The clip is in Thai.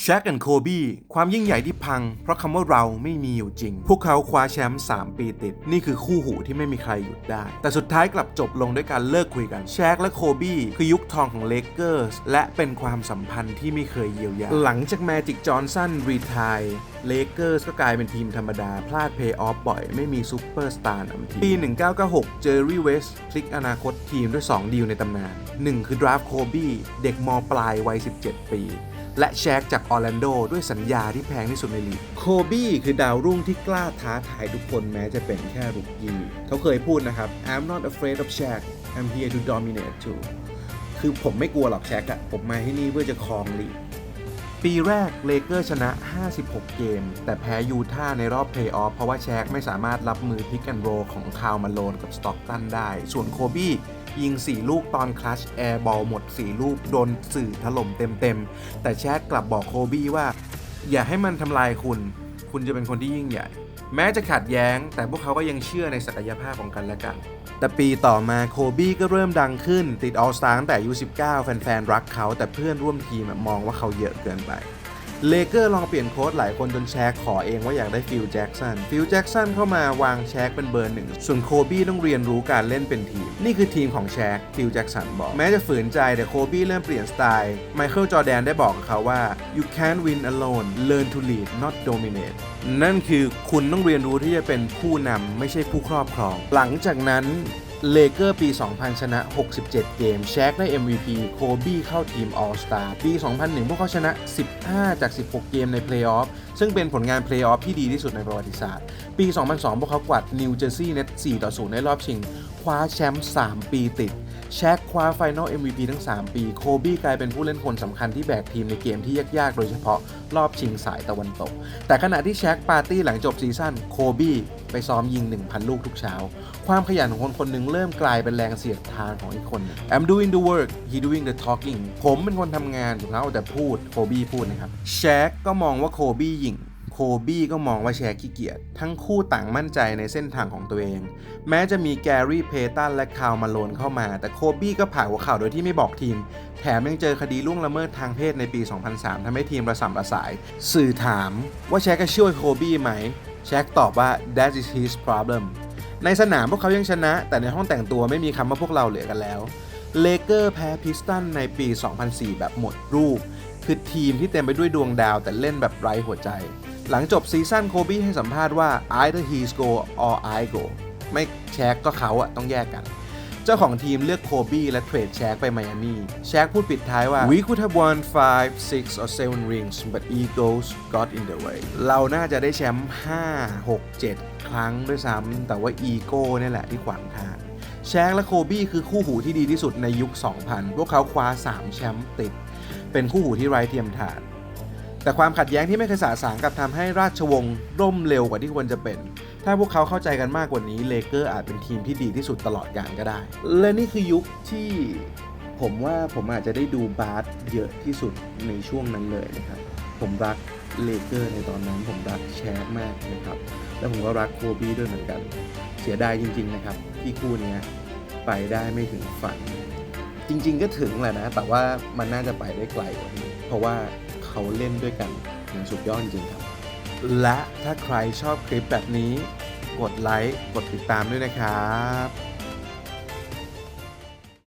แชกและโคบี้ความยิ่งใหญ่ที่พัง เพราะคำว่าเราไม่มีอยู่จริง พวกเขาคว้าแชมป์3 ปีติด นี่คือคู่หูที่ไม่มีใครหยุดได้ แต่สุดท้ายกลับจบลงด้วยการเลิกคุยกันแชกและโคบี้คือยุคทองของเลเกอร์สและเป็นความสัมพันธ์ที่ไม่เคยเยียวยา หลังจากแมจิกจอห์นสันรีทายเลเกอร์สก็กลายเป็นทีมธรรมดา พลาดเพย์ออฟบ่อย ไม่มีซูเปอร์สตาร์นำทีปี 1996 เจอร์รี่เวสพลิกอนาคตทีมด้วย 2 ดีลในตำนาน 1 คือดราฟโคบี้เด็กมปลายวัย 17 ปี และแชกจากออร์แลนโดด้วยสัญญาที่แพงที่สุดในลีก โคบี้คือดาวรุ่งที่กล้าท้าทายทุกคนแม้จะเป็นแค่รุกกี้เขาเคยพูดนะครับ I'm not afraid of Shaq I'm here to dominate too คือผมไม่กลัวหรอกแชกอะผมมาที่นี่เพื่อจะครองลีก ปีแรกเลเกอร์ชนะ 56 เกม แต่แพ้ยูท่าห์ในรอบเพลย์ออฟเพราะว่าแชกไม่สามารถรับมือพิกแอนโรของคาวมาโลนกับสต็อกตันได้ ส่วนโคบี้ ยิง 4 ลูกตอนคลัชแอร์บอลหมด 4 ลูกโดนสื่อถล่มเต็มๆ แต่แชกกลับบอกโคบี้ว่า อย่าให้มันทำลายคุณ คุณจะเป็นคนที่ยิ่งใหญ่ แม้จะขัดแย้ง แต่พวกเขาก็ยังเชื่อในศักยภาพของกันและกัน แต่ปีต่อมาโคบี้ก็เริ่มดังขึ้น ติดออลสตาร์ตั้งแต่อายุ19 แฟนๆ รักเขา แต่เพื่อนร่วมทีมมองว่าเขาเยอะเกินไป เลเกอร์ลองเปลี่ยนโค้ดหลายคนจนแชกขอเองว่าอยากได้ฟิลแจ็กสัน ฟิลแจ็กสันเข้ามาวางแชกเป็นเบอร์หนึ่ง ส่วนโคบี้ต้องเรียนรู้การเล่นเป็นทีม นี่คือทีมของแชกฟิลแจ็กสันบอก แม้จะฝืนใจแต่โคบี้เริ่มเปลี่ยนสไตล์ไมเคิลจอแดนได้บอกเขาว่า you can't win alone learn to lead not dominate นั่นคือคุณต้องเรียนรู้ที่จะเป็นผู้นำไม่ใช่ผู้ครอบครอง หลังจากนั้น เลเกอร์ปี 2000 ชนะ 67 เกม แชกได้ MVP โคบี้เข้าทีม All Star ปี 2001 พวกเขาชนะ 15 จาก 16 เกมในเพลย์ออฟ ซึ่งเป็นผลงานเพลย์ออฟที่ดีที่สุดในประวัติศาสตร์ ปี 2002 พวกเขากวาดนิวเจอร์ซีย์เน็ต4ต่อ 0 ในรอบชิง คว้าแชมป์ 3 ปีติด แชกคว้าไฟนอล MVP ทั้ง 3 ปี โคบี้กลายเป็นผู้เล่นคนสำคัญที่แบกทีมในเกมที่ยากๆ โดยเฉพาะรอบชิงสายตะวันตก แต่ขณะที่แชกปาร์ตี้หลังจบซีซั่นโคบี้ไปซ้อมยิง 1,000 ลูกทุกเช้า ความขยันของคนคนหนึ่งเริ่มกลายเป็นแรงเสียดทานของอีกคนหนึ่ง I'm doing the work he doing the talking ผมเป็นคนทำงานถูกแล้วแต่พูดโคบี้พูดนะครับแชกก็มองว่าโคบี้ยิง โคบี้ก็มองว่าแชร์ขี้เกียจทั้งคู่ต่างมั่นใจในเส้นทางของตัวเอง แม้จะมีแกรี่เพตันและคาวมาโลนเข้ามา แต่โคบี้ก็ผ่าหัวข่าวโดยที่ไม่บอกทีม แถมยังเจอคดีล่วงละเมิดทางเพศในปี 2003ทำให้ทีมระสำระสาย สื่อถามว่าแชกจะช่วยโคบี้ไหม แชกตอบว่า that is his problem ในสนามพวกเขายังชนะ แต่ในห้องแต่งตัวไม่มีคำว่าพวกเราเหลือกันแล้วเลเกอร์แพ้พิสตันในปี 2004 แบบหมดรูป คือทีมที่เต็มไปด้วยดวงดาวแต่เล่นแบบไร้หัวใจ หลังจบซีซั่นโคบี้ให้สัมภาษณ์ว่า either he go or I go ไม่แชกก็เขาอะต้องแยกกัน เจ้าของทีมเลือกโคบี้และเทรดแชกไปไมอามี่แชกพูดปิดท้ายว่า we could have won 5 6 or 7 rings but egos got in the way เราน่าจะได้แชมป์5 6 7 ครั้งด้วยซ้ำแต่ว่าอีโก้นี่แหละที่ขวางทางแชกและโคบี้คือคู่หูที่ดีที่สุดในยุค 2000 พวกเขาคว้า 3 แชมป์ติด เป็นคู่หูที่ไร้เทียมทาน แต่ความขัดแย้งที่ไม่เคยสาสางกับทำให้ราชวงศ์ร่มเร็วกว่าที่ควรจะเป็น ถ้าพวกเขาเข้าใจกันมากกว่านี้เลเกอร์อาจเป็นทีมที่ดีที่สุดตลอดกาลก็ได้ และนี่คือยุคที่ผมว่าผมอาจจะได้ดูบาสเยอะที่สุดในช่วงนั้นเลยนะครับ ผมรักเลเกอร์ในตอนนั้น ผมรักแชร์มากนะครับ และผมก็รักโคบีด้วยเหมือนกัน เสียดายจริง ๆ นะครับ ที่คู่นี้ไปได้ไม่ถึงฝัน จริง ๆ ก็ถึงแหละนะ แต่ว่ามันน่าจะไปได้ไกลกว่านี้ เพราะว่า เขาเล่นด้วยกันอย่างสุดยอดจริงๆครับ และถ้าใครชอบคลิปแบบนี้ กดไลค์ กดติดตามด้วยนะครับ